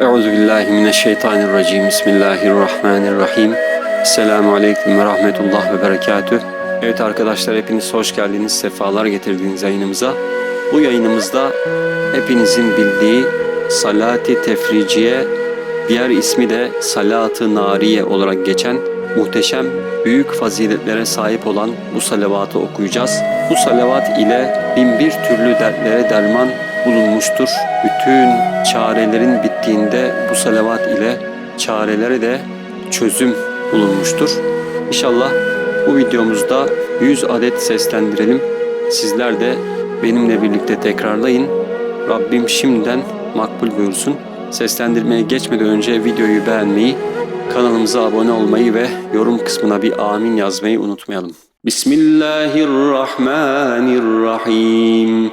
Euzu billahi mineşşeytanirracim. Bismillahirrahmanirrahim. Esselamu aleyküm ve rahmetullah ve berekatüh. Evet arkadaşlar hepiniz hoş geldiniz. Sefalar getirdiniz yayınımıza. Bu yayınımızda hepinizin bildiği Salati Tefriciye, diğer ismi de Salat-ı Nariye olarak geçen muhteşem, büyük faziletlere sahip olan bu salavatı okuyacağız. Bu salavat ile bin bir türlü dertlere derman bulunmuştur. Bütün çarelerin bittiğinde bu salavat ile çarelere de çözüm bulunmuştur. İnşallah bu videomuzda 100 adet seslendirelim. Sizler de benimle birlikte tekrarlayın. Rabbim şimdiden makbul buyursun. Seslendirmeye geçmeden önce videoyu beğenmeyi, kanalımıza abone olmayı ve yorum kısmına bir amin yazmayı unutmayalım. Bismillahirrahmanirrahim.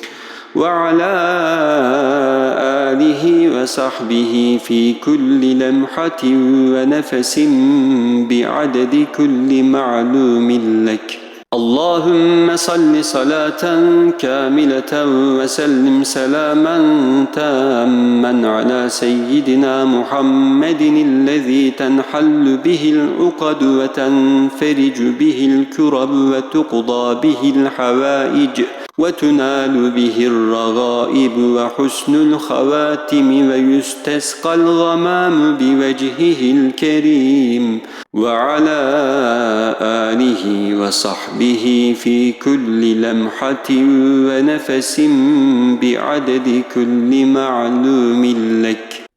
وعلى آله وصحبه في كل لمحة ونفس بعدد كل معلوم لك. اللهم صل صلاة كاملة وسلم سلاما تاما على سيدنا محمد الذي تنحل به العقد وتنفرج به الكرب وتقضى به الحوائج. وتنال به الرغائب وحسن الخواتم ويستسقى الغمام بوجهه الكريم وعلى آله وصحبه في كل لمحة ونفس بعدد كل معلوم لك.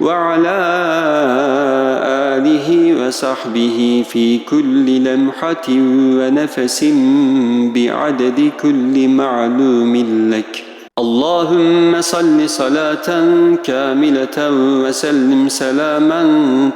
وعلى آله وصحبه في كل لمحة ونفس بعدد كل معلوم لك. اللهم صل صلاة كاملة وسلم سلاما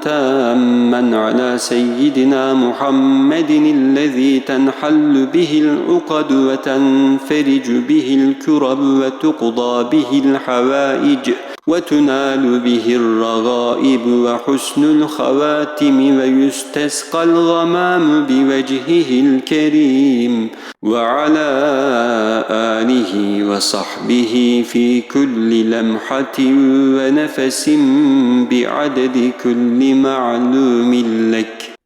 تاما على سيدنا محمد الذي تنحل به العقد وتنفرج به الكرب وتقضى به الحوائج. وتنال به الرغائب وحسن الخواتم ويستسقى الغمام بوجهه الكريم وعلى آله وصحبه في كل لمحة ونفس بعدد كل معلوم لك.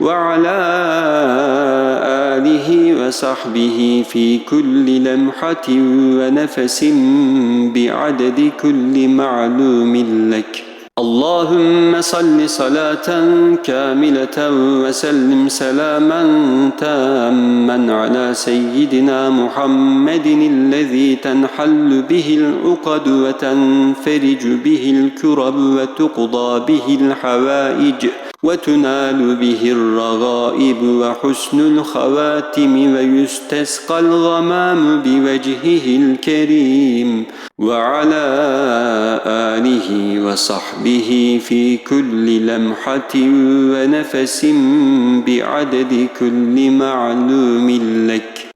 وعلى آله وصحبه في كل لمحة ونفس بعدد كل معلوم لك. اللهم صل صلاة كاملة وسلم سلاما تاما على سيدنا محمد الذي تنحل به العقد وتنفرج به الكرب وتقضى به الحوائج. وتنال به الرغائب وحسن الخواتم ويستسقى الغمام بوجهه الكريم وعلى آله وصحبه في كل لمحة ونفس بعدد كل معلوم لك.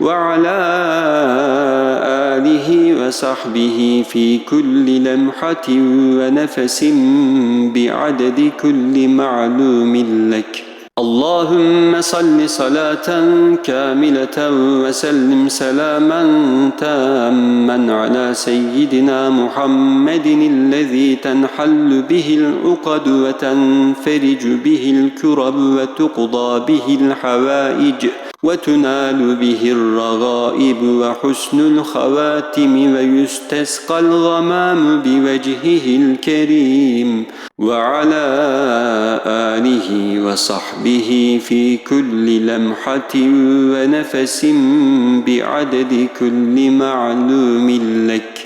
وعلى آله وصحبه في كل لمحة ونفس بعدد كل معلوم لك. اللهم صل صلاة كاملة وسلم سلاما تاما على سيدنا محمد الذي تنحل به العقد وتنفرج به الكرب وتقضى به الحوائج. وتنال به الرغائب وحسن الخواتم ويستسقى الغمام بوجهه الكريم وعلى آله وصحبه في كل لمحة ونفس بعدد كل معلوم لك.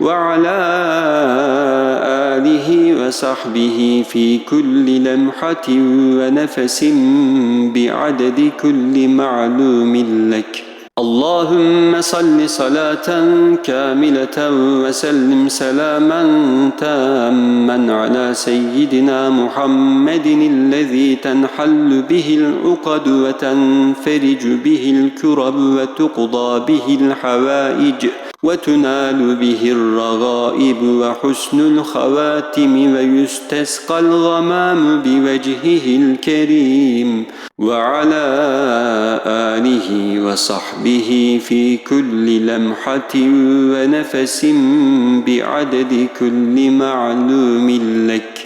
وعلى آله وصحبه في كل لمحة ونفس بعدد كل معلوم لك. اللهم صل صلاة كاملة وسلم سلاما تاما على سيدنا محمد الذي تنحل به العقد وتنفرج به الكرب وتقضى به الحوائج. وتنال به الرغائب وحسن الخواتم ويستسقى الغمام بوجهه الكريم وعلى آله وصحبه في كل لمحة ونفس بعدد كل معلوم لك.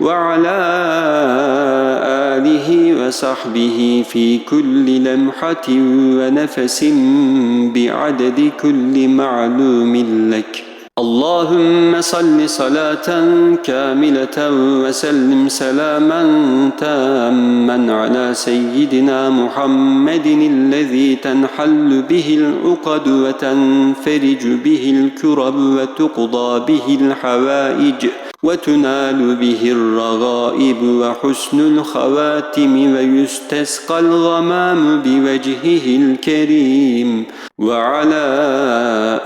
وعلى آله وصحبه في كل لمحة ونفس بعدد كل معلوم لك. اللهم صل صلاة كاملة وسلم سلاما تاما على سيدنا محمد الذي تنحل به العقد وتنفرج به الكرب وتقضى به الحوائج. وتنال به الرغائب وحسن الخواتم ويستسقى الغمام بوجهه الكريم وعلى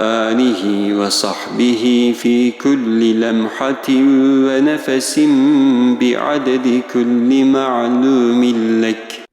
آله وصحبه في كل لمحة ونفس بعدد كل معلوم لك.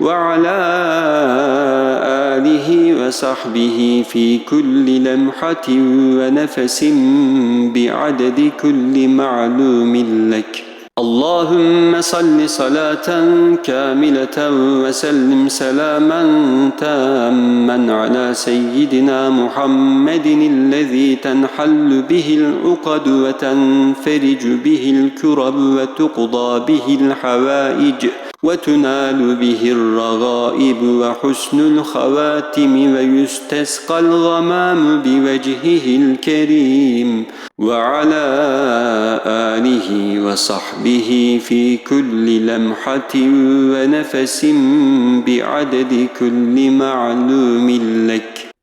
وعلى آله وصحبه في كل لمحة ونفس بعدد كل معلوم لك. اللهم صل صلاة كاملة وسلم سلاما تاما على سيدنا محمد الذي تنحل به العقد وتنفرج به الكرب وتقضى به الحوائج. وتنال به الرغائب وحسن الخواتم ويستسقى الغمام بوجهه الكريم وعلى آله وصحبه في كل لمحة ونفس بعدد كل معلوم لك.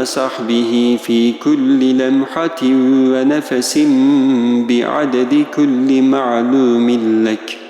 وصحبه في كل لمحة ونفس بعدد كل معلوم لك.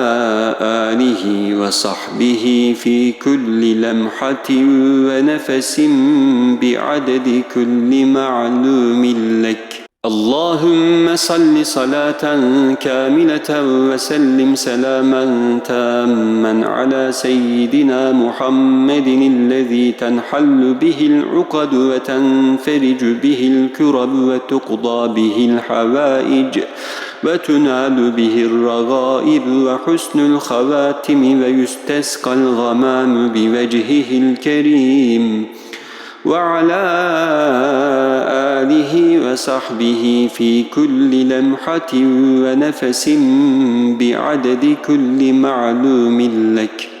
آله وصحبه في كل لمحة ونفس بعدد كل معلوم لك. اللهم صل صلاة كاملة وسلم سلاما تاما على سيدنا محمد الذي تنحل به العقد وتنفرج به الكرب وتقضى به الحوائج. وتنال به الرغائب وحسن الخواتم ويستسقى الغمام بوجهه الكريم وعلى آله وصحبه في كل لمحة ونفس بعدد كل معلوم لك.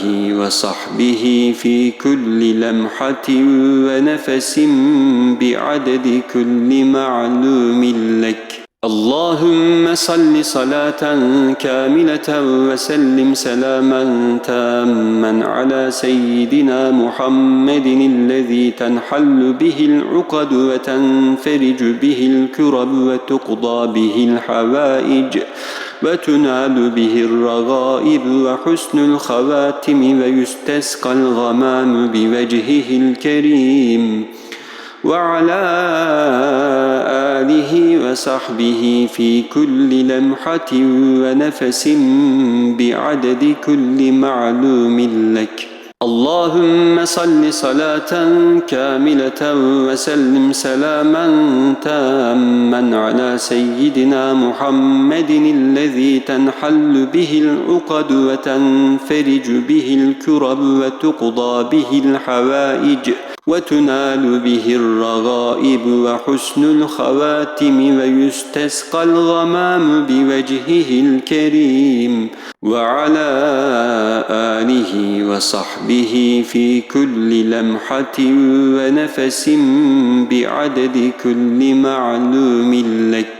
آله وصحبه في كل لمحة ونفس بعدد كل معلوم لك. اللهم صل صلاة كاملة وسلم سلاما تاما على سيدنا محمد الذي تنحل به العقد وتنفرج به الكرب وتقضى به الحوائج. وتنال به الرغائب وحسن الخواتم ويستسقى الغمام بوجهه الكريم وعلى آله وصحبه في كل لمحة ونفس بعدد كل معلوم لك. اللهم صل صلاة كاملة وسلم سلاما تاما على سيدنا محمد الذي تنحل به العقد وتنفرج به الكرب وتقضى به الحوائج وتنال به الرغائب وحسن الخواتم ويستسقى الغمام بوجهه الكريم وعلى آله وصحبه في كل لمحة ونفس بعدد كل معلوم لك.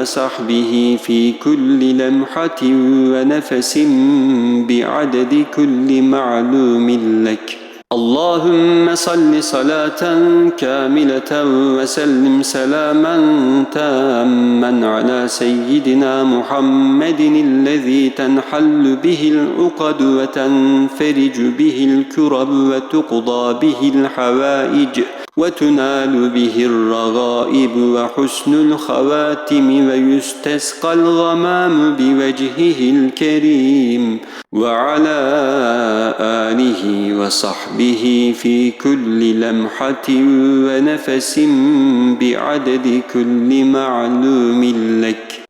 وصحبه في كل لمحة ونفس بعدد كل معلوم لك. اللهم صل صلاة كاملة وسلم سلاما تاما على سيدنا محمد الذي تنحل به العقد وتنفرج به الكرب وتقضى به الحوائج وتنال به الرغائب وحسن الخواتم ويستسقى الغمام بوجهه الكريم وعلى آله وصحبه في كل لمحة ونفس بعدد كل معلوم لك.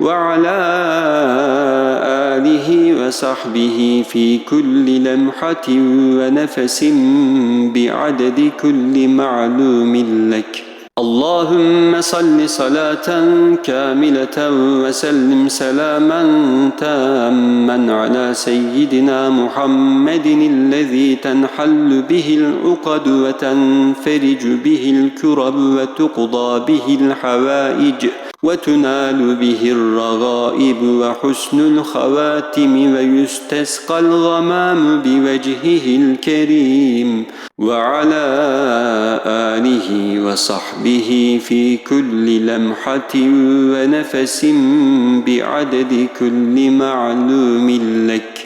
وعلى آله وصحبه في كل لمحة ونفس بعدد كل معلوم لك. اللهم صل صلاة كاملة وسلم سلاما تاما على سيدنا محمد الذي تنحل به العقد وتنفرج به الكرب وتقضى به الحوائج. وتنال به الرغائب وحسن الخواتم ويستسقى الغمام بوجهه الكريم وعلى آله وصحبه في كل لمحة ونفس بعدد كل معلوم لك.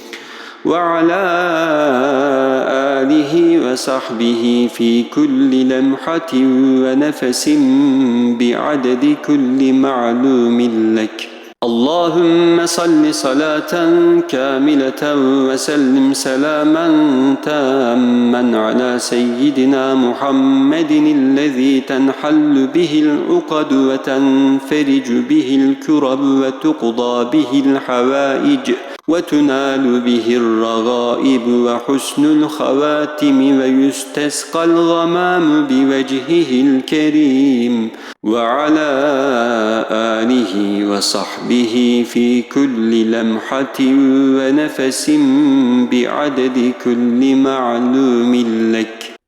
وعلى آله وصحبه في كل لمحة ونفس بعدد كل معلوم لك. اللهم صل صلاة كاملة وسلم سلاما تاما على سيدنا محمد الذي تنحل به العقد وتنفرج به الكرب وتقضى به الحوائج. وتنال به الرغائب وحسن الخواتم ويستسقى الغمام بوجهه الكريم وعلى آله وصحبه في كل لمحة ونفس بعدد كل معلوم لك.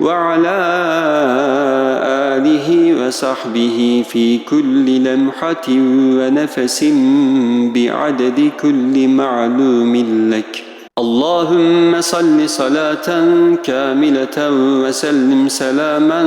وعلى آله وصحبه في كل لمحة ونفس بعدد كل معلوم لك. اللهم صل صلاة كاملة وسلم سلاما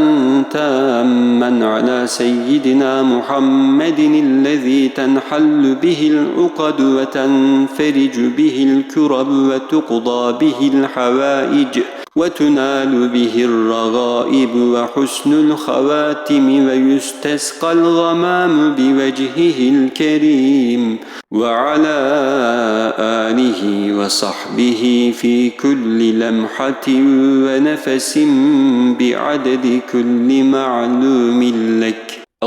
تاما على سيدنا محمد الذي تنحل به العقد وتنفرج به الكرب وتقضى به الحوائج. وتنال به الرغائب وحسن الخواتم ويستسقى الغمام بوجهه الكريم وعلى آله وصحبه في كل لمحة ونفس بعدد كل معلوم لك.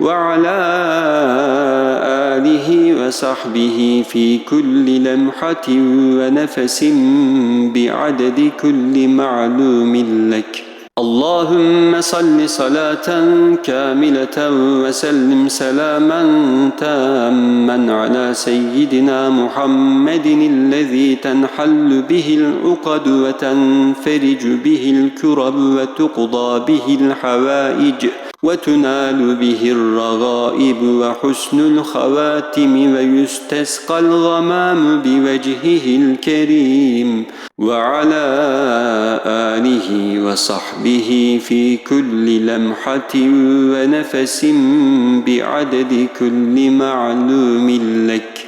وعلى آله وصحبه في كل لمحة ونفس بعدد كل معلوم لك. اللهم صل صلاة كاملة وسلم سلاما تاما على سيدنا محمد الذي تنحل به العقد وتنفرج به الكرب وتقضى به الحوائج. وتنال به الرغائب وحسن الخواتم ويستسقى الغمام بوجهه الكريم وعلى آله وصحبه في كل لمحة ونفس بعدد كل معلوم لك.